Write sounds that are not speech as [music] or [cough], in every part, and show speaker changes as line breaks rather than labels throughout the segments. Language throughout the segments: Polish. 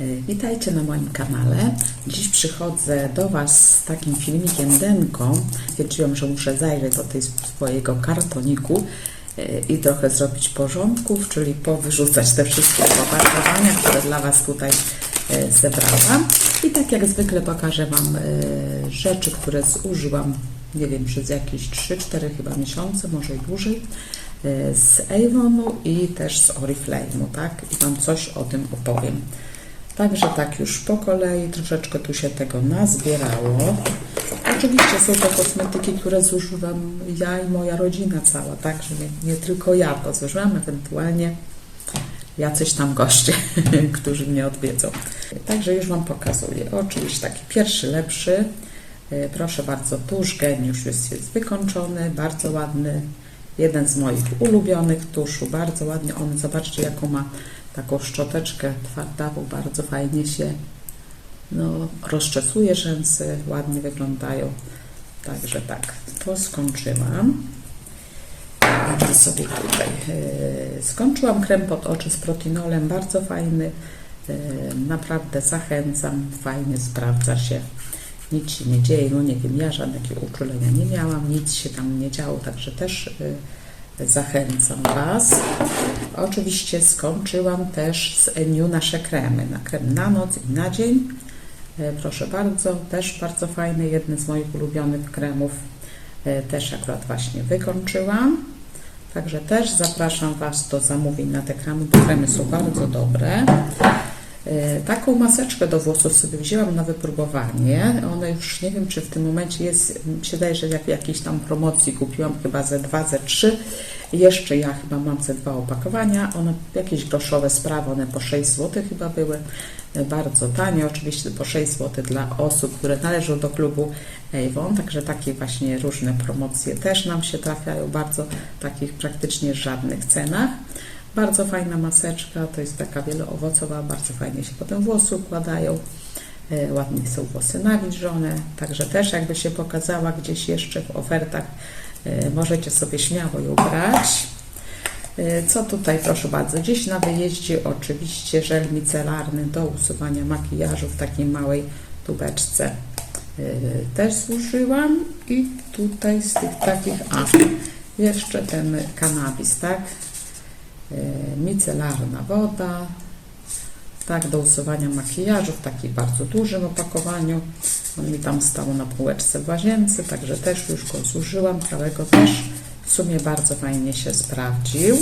E, Witajcie na moim kanale. Dziś przychodzę do Was z takim filmikiem denką. Stwierdziłam, że muszę zajrzeć do tej swojego kartoniku e, i trochę zrobić porządków, czyli powyrzucać te wszystkie opakowania, które dla Was tutaj e, zebrałam. I tak jak zwykle pokażę Wam rzeczy, które zużyłam, nie wiem, przez jakieś 3-4 chyba miesiące, może i dłużej z Avonu i też z Oriflame'u, tak? I Wam coś o tym opowiem. Także tak już po kolei, troszeczkę tu się tego nazbierało. Oczywiście są to kosmetyki, które zużywam ja i moja rodzina cała, tak, że nie, nie tylko ja to zużywam, ewentualnie jacyś tam goście, [laughs] którzy mnie odwiedzą. Także już Wam pokazuję. Oczywiście taki pierwszy, lepszy. E, Proszę bardzo, tusz Geniusz już jest wykończony, bardzo ładny. Jeden z moich ulubionych tuszu, bardzo ładnie on, zobaczcie jaką ma taką szczoteczkę twardawą, bardzo fajnie się no, rozczesuje rzęsy, ładnie wyglądają. Także tak, to skończyłam. Patrzę sobie tutaj. e, Skończyłam krem pod oczy z protinolem, bardzo fajny. e, Naprawdę zachęcam, fajnie sprawdza się. Nic się nie dzieje, no nie wiem, ja żadnego uczulenia nie miałam, nic się tam nie działo, także też e, zachęcam Was. Oczywiście skończyłam też z Eniu nasze kremy, na krem na noc i na dzień. E, Proszę bardzo, też bardzo fajny, jeden z moich ulubionych kremów. E, Też akurat właśnie wykończyłam. Także też zapraszam Was do zamówień na te kremy, bo kremy są bardzo dobre. E, Taką maseczkę do włosów sobie wzięłam na wypróbowanie. Ona już nie wiem, czy w tym momencie jest, się daje, że jak jakiejś tam promocji kupiłam chyba ze dwa, ze trzy. Jeszcze ja chyba mam ze dwa opakowania. One jakieś groszowe sprawy, one po 6 zł chyba były. E, Bardzo tanie, oczywiście po 6 zł dla osób, które należą do klubu Avon. Także takie właśnie różne promocje też nam się trafiają, bardzo takich praktycznie żadnych cenach. Bardzo fajna maseczka, to jest taka wieloowocowa, bardzo fajnie się potem włosy układają. E, Ładnie są włosy nawilżone, także też jakby się pokazała gdzieś jeszcze w ofertach, e, możecie sobie śmiało ją brać. E, Co tutaj, proszę bardzo, gdzieś na wyjeździe oczywiście żel micelarny do usuwania makijażu w takiej małej tubeczce też zużyłam i tutaj z tych takich, a jeszcze ten kanabis, tak? E, micelarna woda, tak, do usuwania makijażu w takim bardzo dużym opakowaniu. On mi tam stał na półeczce w łazience, także też już go zużyłam, całego też w sumie bardzo fajnie się sprawdził.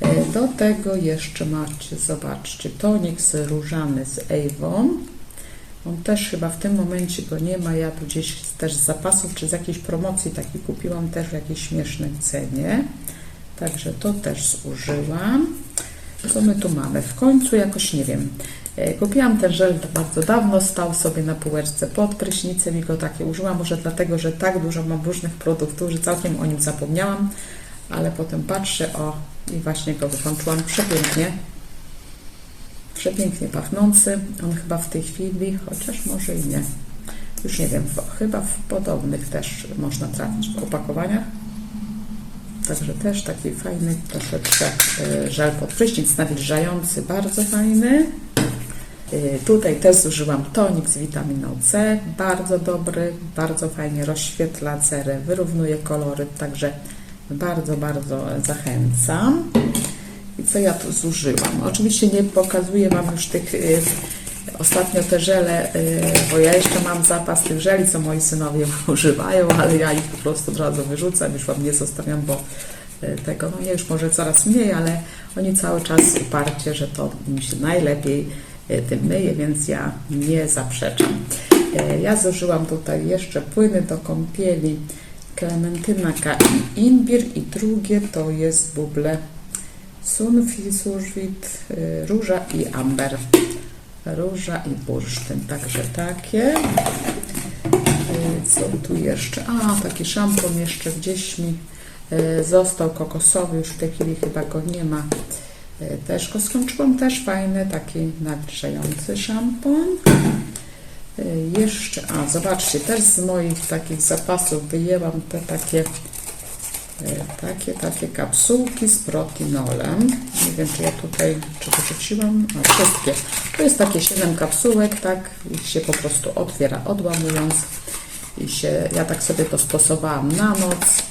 E, Do tego jeszcze macie, zobaczcie, tonik z różany z Avon. On też chyba w tym momencie go nie ma, ja tu gdzieś też z zapasów, czy z jakiejś promocji taki kupiłam też w jakiejś śmiesznej cenie. Także to też zużyłam. Co my tu mamy? W końcu jakoś nie wiem. E, Kupiłam ten żel bardzo dawno, stał sobie na półeczce pod prysznicem i go takie użyłam. Może dlatego, że tak dużo mam różnych produktów, że całkiem o nim zapomniałam, ale potem patrzę, o i właśnie go wykończyłam przepięknie. Przepięknie pachnący. On chyba w tej chwili, chociaż może i nie. Już nie wiem, chyba w podobnych też można trafić w opakowaniach. Także też taki fajny troszeczkę e, żel pod prysznic, nawilżający, bardzo fajny. E, Tutaj też zużyłam tonik z witaminą C, bardzo dobry, bardzo fajnie rozświetla cerę, wyrównuje kolory, także bardzo, bardzo zachęcam. I co ja tu zużyłam? Oczywiście nie pokazuję Wam już tych y, ostatnio te żele, y, bo ja jeszcze mam zapas tych żeli, co moi synowie [laughs] używają, ale ja ich po prostu od razu wyrzucam, już Wam nie zostawiam, bo y, tego, no ja już może coraz mniej, ale oni cały czas uparcie, że to im się najlepiej y, tym myje, więc ja nie zaprzeczam. Ja zużyłam tutaj jeszcze płyny do kąpieli, klementyna K i imbir i drugie to jest buble Sunfi, Surzwit, y, róża i amber. Róża i bursztyn, także takie. Y, Co tu jeszcze? A, taki szampon jeszcze gdzieś mi y, został kokosowy, już w tej chwili chyba go nie ma. Y, Też go też fajny, taki nawilżający szampon. Jeszcze, a zobaczcie, też z moich takich zapasów wyjęłam te takie Takie, takie kapsułki z protinolem. Nie wiem, czy ja tutaj, czy wyrzuciłam. A, wszystkie. To jest takie 7 kapsułek, tak? Ich się po prostu otwiera odłamując. I się, ja tak sobie to stosowałam na noc.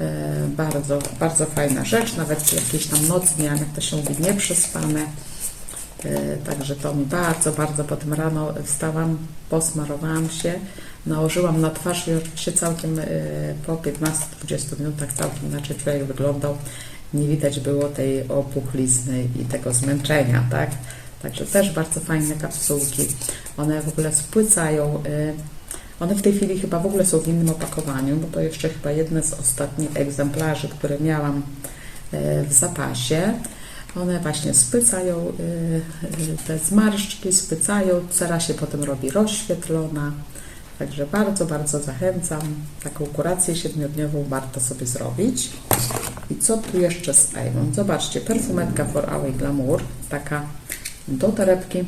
E, bardzo, bardzo fajna rzecz. Nawet jakieś tam noc miałam, jak to się mówi, nieprzespane. E, Także to mi bardzo, bardzo potem rano wstałam, posmarowałam się, nałożyłam na twarz i oczywiście całkiem e, po 15-20 minutach całkiem inaczej człowiek wyglądał. Nie widać było tej opuchlizny i tego zmęczenia, tak? Także też bardzo fajne kapsułki. One w ogóle spłycają. e, One w tej chwili chyba w ogóle są w innym opakowaniu, bo to jeszcze chyba jedne z ostatnich egzemplarzy, które miałam e, w zapasie. One właśnie spycają te zmarszczki, spycają, cera się potem robi rozświetlona. Także bardzo, bardzo zachęcam. Taką kurację siedmiodniową warto sobie zrobić. I co tu jeszcze z Avon? Zobaczcie, perfumetka For Away Glamour, taka do torebki.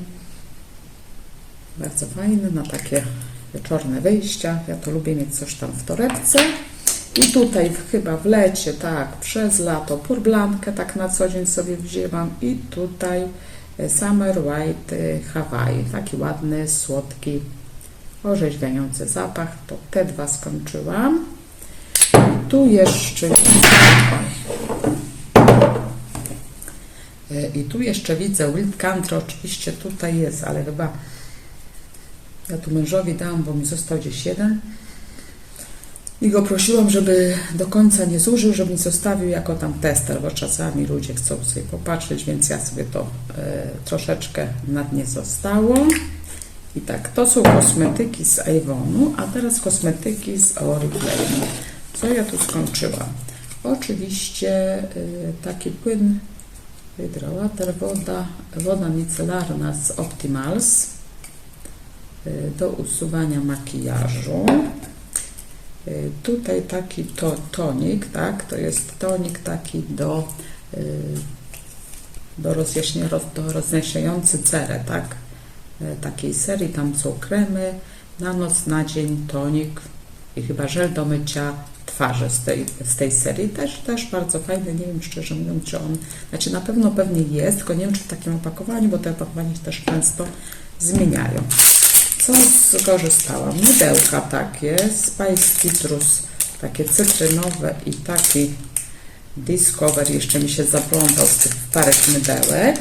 Bardzo fajny, na takie wieczorne wyjścia. Ja to lubię mieć coś tam w torebce. I tutaj chyba w lecie, tak, przez lato purblankę tak na co dzień sobie wzięłam i tutaj e, Summer White e, Hawaii, taki ładny, słodki, orzeźwiający zapach, to te dwa skończyłam. Tu jeszcze i tu jeszcze widzę Wild Country, oczywiście tutaj jest, ale chyba ja tu mężowi dałam, bo mi został gdzieś jeden. I go prosiłam, żeby do końca nie zużył, żeby mi zostawił jako tam tester, bo czasami ludzie chcą sobie popatrzeć, więc ja sobie to e, troszeczkę na dnie zostało. I tak, to są kosmetyki z Avonu, a teraz kosmetyki z Oriflame. Co ja tu skończyłam? Oczywiście y, taki płyn Hydrowater, woda, woda micelarna z Optimals y, do usuwania makijażu. Y, Tutaj taki to, tonik, tak? To jest tonik taki do, do, do rozjaśniający cerę, tak? Y, Takiej serii, tam są kremy, na noc, na dzień tonik i chyba żel do mycia twarzy z tej, z tej serii. Też, też bardzo fajny, nie wiem szczerze mówiąc, czy on, znaczy na pewno pewnie jest, tylko nie wiem, czy w takim opakowaniu, bo te opakowania się też często zmieniają. Co skorzystałam? Mydełka takie, Spice Citrus, takie cytrynowe i taki Discover jeszcze mi się zaplątał z tych parek mydełek.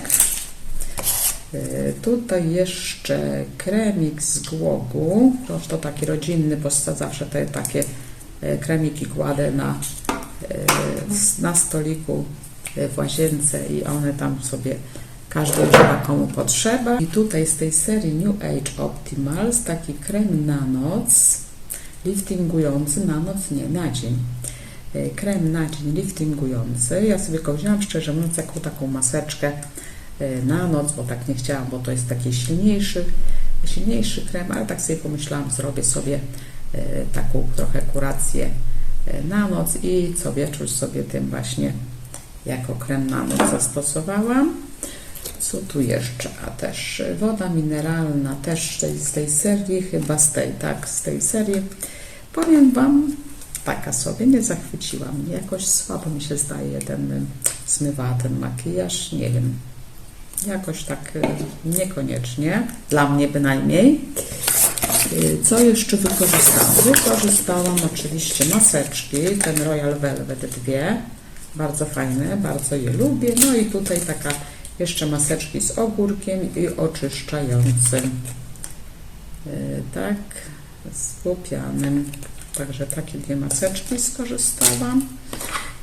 Y, Tutaj jeszcze kremik z głogu, to, taki rodzinny, bo zawsze te takie e, kremiki kładę na, e, na stoliku e, w łazience i one tam sobie każdy używa komu potrzeba. I tutaj z tej serii New Age Optimals taki krem na noc, liftingujący na noc, nie, na dzień. E, Krem na dzień liftingujący. Ja sobie go wzięłam szczerze mówiąc jako taką maseczkę e, na noc, bo tak nie chciałam, bo to jest taki silniejszy, silniejszy krem, ale tak sobie pomyślałam, zrobię sobie e, taką trochę kurację e, na noc i co wieczór sobie tym właśnie jako krem na noc zastosowałam. Co tu jeszcze? A też e, woda mineralna, też z tej, serii, chyba z tej, tak, z tej serii. Powiem Wam, taka sobie nie zachwyciła mnie. Jakoś słabo mi się zdaje ten zmywała ten makijaż, nie wiem. Jakoś tak y, niekoniecznie, dla mnie bynajmniej. Y, Co jeszcze wykorzystałam? Wykorzystałam oczywiście maseczki, ten Royal Velvet dwie, bardzo fajne, bardzo je lubię. No i tutaj taka jeszcze maseczki z ogórkiem i oczyszczającym. Y, Tak, z łupianym. Także takie dwie maseczki skorzystałam.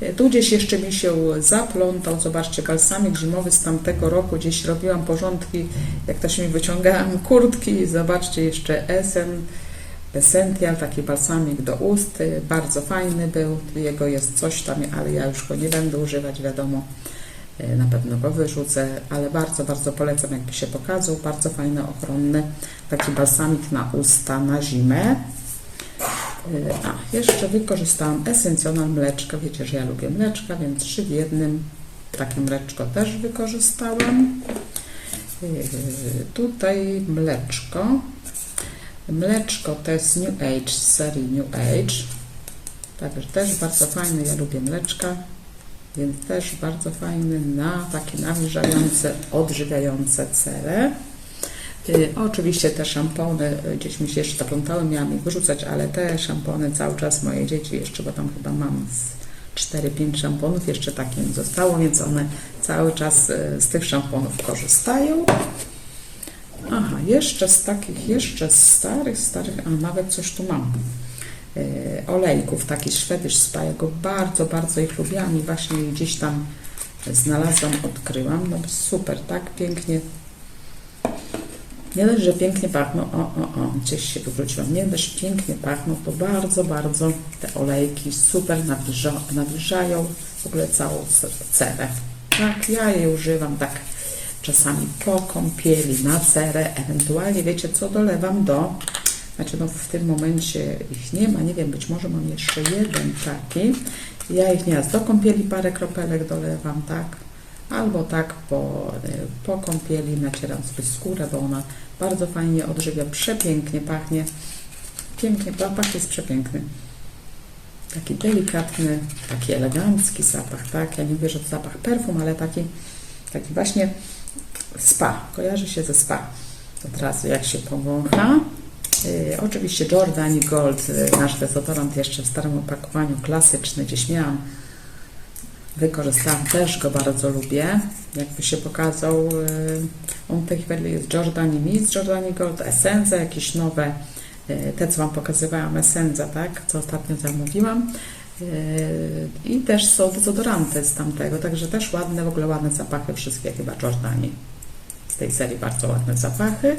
Y, Tu gdzieś jeszcze mi się zaplątał, zobaczcie, balsamik zimowy z tamtego roku, gdzieś robiłam porządki, jak to się mi wyciągałam kurtki. Zobaczcie jeszcze Esen, Essential, taki balsamik do ust, y, bardzo fajny był, jego jest coś tam, ale ja już go nie będę używać, wiadomo, y, na pewno go wyrzucę, ale bardzo, bardzo polecam, jakby się pokazał, bardzo fajny, ochronny, taki balsamik na usta na zimę. Y, A, jeszcze wykorzystałam esencjonal mleczka. Wiecie, że ja lubię mleczka, więc trzy w jednym. Takie mleczko też wykorzystałam. Y, Tutaj mleczko. Mleczko to jest New Age z serii New Age. Także też bardzo fajny, ja lubię mleczka, więc też bardzo fajny na takie nawilżające, odżywiające cele. Y, oczywiście te szampony y, gdzieś mi się jeszcze zaplątały, miałam ich wyrzucać, ale te szampony cały czas moje dzieci jeszcze, bo tam chyba mam z 4-5 szamponów, jeszcze takie mi zostało, więc one cały czas y, z tych szamponów korzystają. Aha, jeszcze z takich, jeszcze z starych, starych, a nawet coś tu mam. Olejków, taki Swedish Spa, ja go bardzo, bardzo ich lubiłam i właśnie gdzieś tam znalazłam, odkryłam. No super, tak pięknie nie dość, że pięknie pachną, o, o, o, gdzieś się wywróciłam, nie dość pięknie pachną, to bardzo, bardzo te olejki super nawilża, nawilżają w ogóle całą ce- cerę. Tak, ja je używam tak czasami po kąpieli, na cerę, ewentualnie wiecie co, dolewam do, znaczy no w tym momencie ich nie ma, nie wiem, być może mam jeszcze jeden taki, ja ich nieraz do kąpieli parę kropelek dolewam, tak, albo tak po, y, po kąpieli nacieram sobie skórę, bo ona bardzo fajnie odżywia, przepięknie pachnie. Pięknie, zapach jest przepiękny. Taki delikatny, taki elegancki zapach, tak? Ja nie mówię, że to zapach perfum, ale taki, taki właśnie spa. Kojarzy się ze spa. Od razu jak się powącha. Yy, oczywiście Jordani Gold, yy, nasz dezodorant jeszcze w starym opakowaniu, klasyczny, gdzieś miałam Wykorzystałam, też go bardzo lubię. Jakby się pokazał, y, on w tej chwili jest Jordani Mist, Jordani Gold, Essence, jakieś nowe, y, te co Wam pokazywałam, Essence, tak, co ostatnio zamówiłam. Y, I też są dezodoranty z tamtego, także też ładne, w ogóle ładne zapachy, wszystkie chyba Jordani. Z tej serii bardzo ładne zapachy.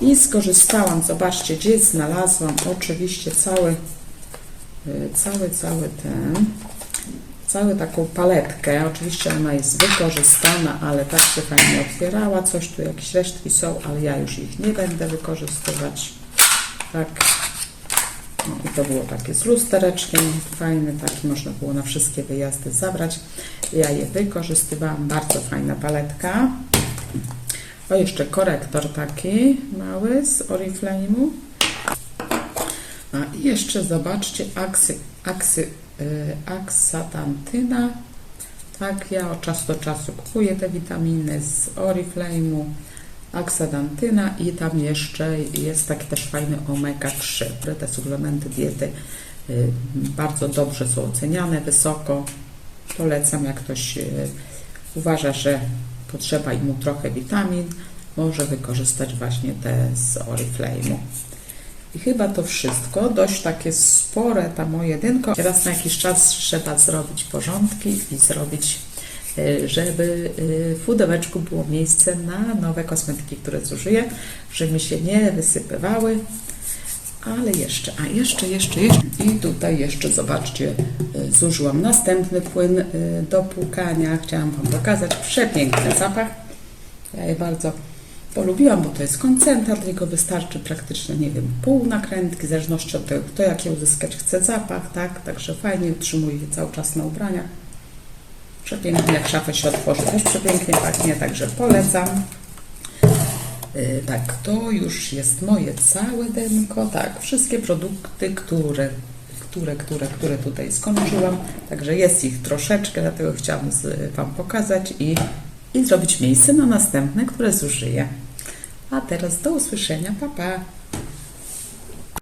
I skorzystałam, zobaczcie, gdzieś znalazłam oczywiście cały, cały, cały ten, całą taką paletkę. Oczywiście ona jest wykorzystana, ale tak się fajnie otwierała. Coś tu, jakieś resztki są, ale ja już ich nie będę wykorzystywać. Tak. No i to było takie z lustereczkiem, fajny, taki można było na wszystkie wyjazdy zabrać. Ja je wykorzystywałam, bardzo fajna paletka. O, jeszcze korektor taki mały z Oriflame'u. A i jeszcze zobaczcie, aksy, aksy y, aksatantyna. Tak, ja od czasu do czasu kupuję te witaminy z Oriflame'u, aksadantyna i tam jeszcze jest taki też fajny omega-3, które te suplementy diety y, bardzo dobrze są oceniane, wysoko. Polecam, jak ktoś y, uważa, że potrzeba mu trochę witamin, może wykorzystać właśnie te z Oriflame'u. I chyba to wszystko, dość takie spore ta moje jedynko. Teraz na jakiś czas trzeba zrobić porządki i zrobić, y, żeby y, w pudełeczku było miejsce na nowe kosmetyki, które zużyję, żeby mi się nie wysypywały. Ale jeszcze, a jeszcze, jeszcze, jeszcze. I tutaj jeszcze zobaczcie, y, zużyłam następny płyn do płukania. Chciałam Wam pokazać przepiękny zapach. Ja je bardzo polubiłam, bo to jest koncentrat, jego wystarczy praktycznie, nie wiem, pół nakrętki, w zależności od tego, kto jaki uzyskać chce zapach, tak? Także fajnie utrzymuje się cały czas na ubraniach. Przepięknie, jak szafę się otworzy, też przepięknie pachnie, także polecam. Yy, tak, to już jest moje całe denko, tak, wszystkie produkty, które, które, które, które tutaj skończyłam, także jest ich troszeczkę, dlatego chciałam z, Wam pokazać i, i zrobić miejsce na następne, które zużyję. A teraz do usłyszenia, pa pa!